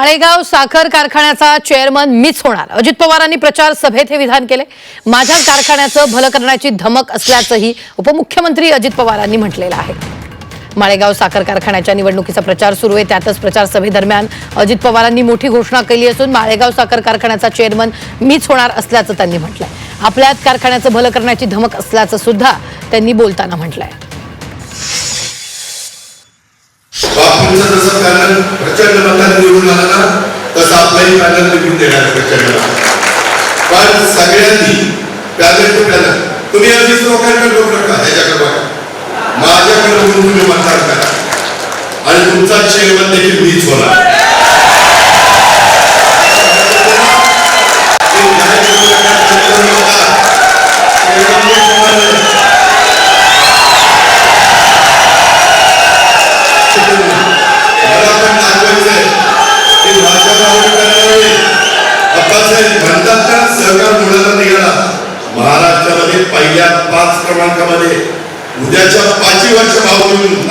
माळेगाव साखर कारखान्याचा चेअरमन मीच होणार. अजित पवारांनी प्रचार सभेत हे विधान केले. माझ्या कारखान्याचं भलं करण्याची धमक असल्याचंही उपमुख्यमंत्री अजित पवारांनी म्हटलेलं आहे. माळेगाव साखर कारखान्याच्या निवडणुकीचा प्रचार सुरू आहे. त्यातच प्रचार सभेदरम्यान अजित पवारांनी मोठी घोषणा केली असून माळेगाव साखर कारखान्याचा चेअरमन मीच होणार असल्याचं त्यांनी म्हटलंय. आपल्याच कारखान्याचं भलं करण्याची धमक असल्याचं सुद्धा त्यांनी बोलताना म्हटलंय. तुमचं जसं पॅनल प्रचंड मताने निवडून आलं ना तसं आपलाही पॅनल निवडून देणार प्रचंड पण सगळ्यांनी पॅनल टू पॅनल तुम्ही अगदीच लोकांकडे बघू नका ह्याच्याकडे बघा. माझ्याकडे बघून तुम्ही मतदान करा. आणि तुमचा चेअरमन देखील मीच होणार. म्हणतात का महाराष्ट्रामध्ये पहिल्या पाच क्रमांकामध्ये उद्याच्या पाचवी वर्ष भाव घेऊन